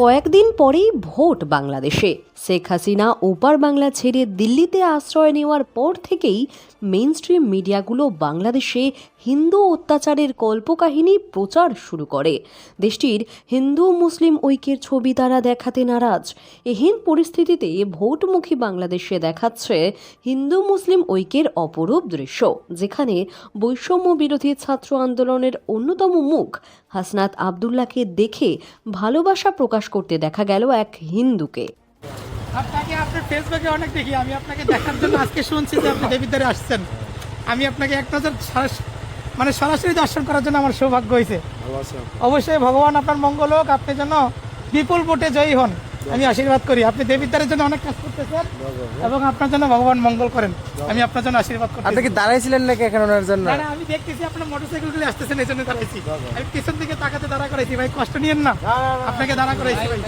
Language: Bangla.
কয়েকদিন পরেই ভোট বাংলাদেশে। শেখ হাসিনা ওপার বাংলা ছেড়ে দিল্লিতে আশ্রয় নেওয়ার পর থেকেই মেইন স্ট্রিম মিডিয়াগুলো বাংলাদেশে হিন্দু অত্যাচারের কল্পকাহিনী প্রচার শুরু করে। দেশটির হিন্দু মুসলিম ঐক্যের ছবি তারা দেখাতে নারাজ। এহীন পরিস্থিতিতে ভোটমুখী বাংলাদেশে দেখাচ্ছে হিন্দু মুসলিম ঐক্যের অপরূপ দৃশ্য, যেখানে বৈষম্য বিরোধী ছাত্র আন্দোলনের অন্যতম মুখ হাসনাত আবদুল্লাহকে দেখে ভালোবাসা প্রকাশ করতে দেখা গেল এক হিন্দুকে। আপনাকে আপনার ফেসবুকে অনেক দেখি আমি আপনাকে দেখার জন্য আজকে শুনছি যে আপনি দেবীদ্বারে আসছেন। আমি আপনাকে এক নজর মানে সরাসরি দর্শন করার জন্য আমার সৌভাগ্য হয়েছে। অবশ্যই ভগবান আপনার মঙ্গল হোক আপনি যেন বিপুল ভোটে জয়ী হন। আমি আশীর্বাদ করি। আপনি দেবীদ্বারের জন্য অনেক কাজ করতেছেন এবং আপনার জন্য ভগবান মঙ্গল করেন। আমি আপনার জন্য আশীর্বাদ করি আপনি কি দাঁড়াইছিলেন নাকি এখন ওনার জন্য? না না আমি দেখতেছি আপনার মোটরসাইকেলগুলো আসতেছেন এই জন্য দাঁড়াইছি। আমি পিছন দিকে তাকাতে দাঁড়া করাইছি। ভাই কষ্ট নিয়েন না। আপনাকে দাঁড়া করাইছি ভাই।